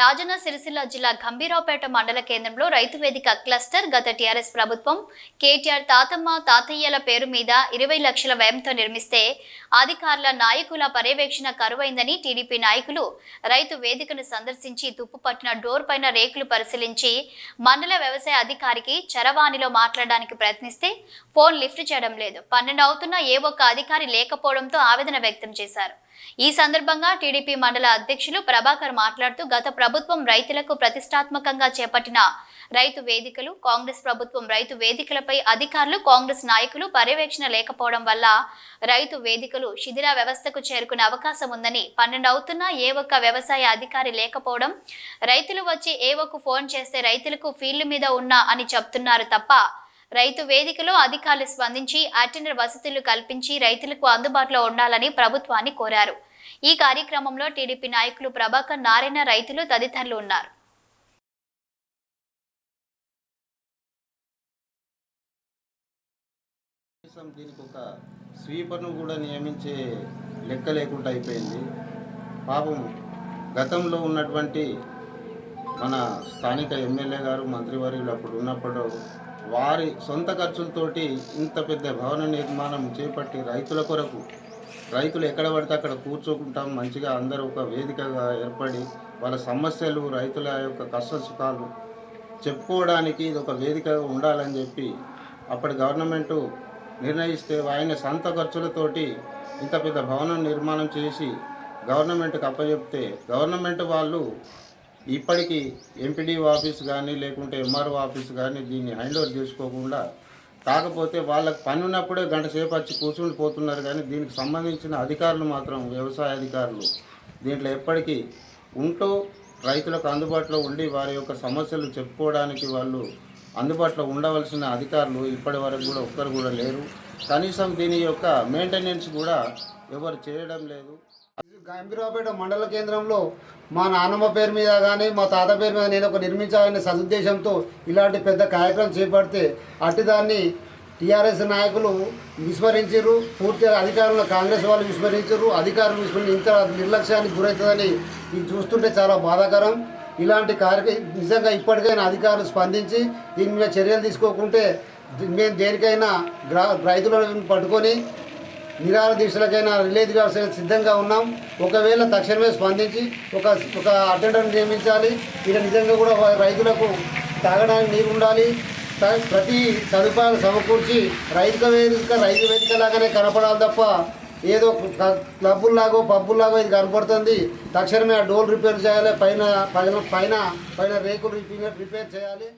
రాజన్న సిరిసిల్ల జిల్లా గంభీరావుపేట మండల కేంద్రంలో రైతు వేదిక క్లస్టర్ గత టీఆర్ఎస్ ప్రభుత్వం కేటీఆర్ తాతమ్మ తాతయ్యల పేరు మీద ఇరవై లక్షల వ్యయంతో నిర్మిస్తే అధికారుల నాయకుల పర్యవేక్షణ కరువైందని టీడీపీ నాయకులు రైతు వేదికను సందర్శించి తుప్పుపట్టిన డోర్ పైన రేకులు పరిశీలించి మండల వ్యవసాయ అధికారికి చరవాణిలో మాట్లాడడానికి ప్రయత్నిస్తే ఫోన్ లిఫ్ట్ చేయడం లేదు. పన్నెండు అవుతున్నా ఏ ఒక్క అధికారి లేకపోవడంతో ఆవేదన వ్యక్తం చేశారు. ఈ సందర్భంగా టీడీపీ మండల అధ్యక్షులు ప్రభాకర్ మాట్లాడుతూ గత ప్రభుత్వం రైతులకు ప్రతిష్టాత్మకంగా చేపట్టిన రైతు వేదికలు కాంగ్రెస్ ప్రభుత్వం రైతు వేదికలపై అధికారులు కాంగ్రెస్ నాయకులు పర్యవేక్షణ లేకపోవడం వల్ల రైతు వేదికలు శిథిర వ్యవస్థకు చేరుకునే అవకాశం ఉందని పన్నెండు అవుతున్నా ఏ ఒక్క వ్యవసాయ అధికారి లేకపోవడం రైతులు వచ్చి ఏ ఒక్క ఫోన్ చేస్తే రైతులకు ఫీల్డ్ మీద ఉన్నా అని చెప్తున్నారు తప్ప రైతు వేదికలో అధికారులు స్పందించి అటెండర్ వసతులు కల్పించి రైతులకు అందుబాటులో ఉండాలని ప్రభుత్వాన్ని కోరారు. ఈ కార్యక్రమంలో టీడీపీ నాయకులు ప్రభాకర్ నారాయణ రైతులు తదితరులు ఉన్నారు. కనీసం దీనికి ఒక స్వీపర్ను కూడా నియమించే లెక్క లేకుండా అయిపోయింది. పాపం గతంలో ఉన్నటువంటి మన స్థానిక ఎమ్మెల్యే గారు మంత్రివర్యులు అప్పుడు ఉన్నప్పుడు వారి సొంత ఖర్చులతోటి ఇంత పెద్ద భవన నిర్మాణం చేపట్టి రైతుల కొరకు రైతులు ఎక్కడ పడితే అక్కడ కూర్చోకుంటాం. మంచిగా అందరూ ఒక వేదికగా ఏర్పడి వాళ్ళ సమస్యలు రైతుల యొక్క కష్ట సుఖాలు చెప్పుకోవడానికి ఇది ఒక వేదికగా ఉండాలని చెప్పి అప్పటి గవర్నమెంటు నిర్ణయిస్తే ఆయన సొంత ఖర్చులతోటి ఇంత పెద్ద భవనం నిర్మాణం చేసి గవర్నమెంట్కి అప్పచెప్తే గవర్నమెంట్ వాళ్ళు ఇప్పటికీ ఎంపీడీ ఆఫీస్ కానీ లేకుంటే ఎంఆర్ఓ ఆఫీస్ కానీ దీన్ని హ్యాండ్ ఓవర్ చేసుకోకుండా కాకపోతే వాళ్ళకి పని ఉన్నప్పుడే గంట సేపు వచ్చి కూర్చుని పోతున్నారు కానీ దీనికి సంబంధించిన అధికారులు మాత్రం వ్యవసాయ అధికారులు దీంట్లో ఎప్పటికీ ఉంటూ రైతులకు అందుబాటులో ఉండి వారి యొక్క సమస్యలు చెప్పుకోవడానికి వాళ్ళు అందుబాటులో ఉండవలసిన అధికారులు ఇప్పటి వరకు కూడా ఒక్కరు కూడా లేరు. కనీసం దీని యొక్క మెయింటెనెన్స్ కూడా ఎవరు చేయడం లేదు. గంభీరావుపేట మండల కేంద్రంలో మా నాన్నమ్మ పేరు మీద కానీ మా తాత పేరు మీద నేను ఒక నిర్మించాలనే సదుద్దేశంతో ఇలాంటి పెద్ద కార్యక్రమం చేపడితే అట్టిదాన్ని టీఆర్ఎస్ నాయకులు విస్మరించారు పూర్తిగా అధికారులను కాంగ్రెస్ వాళ్ళు విస్మరించారు అధికారులు విస్మరించి ఇంత నిర్లక్ష్యానికి గురవుతుందని ఇది చూస్తుంటే చాలా బాధాకరం. ఇలాంటి కార్య నిజంగా ఇప్పటికైనా అధికారులు స్పందించి దీని మీద చర్యలు తీసుకోకుంటే మేము దేనికైనా గ్రా రైతులను పట్టుకొని నిరాహార దీక్షలకైనా రిలే కావాల్సిన సిద్ధంగా ఉన్నాం. ఒకవేళ తక్షణమే స్పందించి ఒక ఒక అటెండర్ నియమించాలి. ఇక నిజంగా కూడా రైతులకు తాగడానికి నీరు ఉండాలి. ప్రతి సదుపాయాలు సమకూర్చి రైతు వేదిక రైతు వేదిక లాగానే కనపడాలి తప్ప ఏదో క్లబ్బుల్లాగో పబ్బుల్లాగో ఇది కనపడుతుంది. తక్షణమే ఆ డోర్ రిపేర్ చేయాలి. పైన పైన పైన పైన రేకులు రిపేర్ రిపేర్ చేయాలి.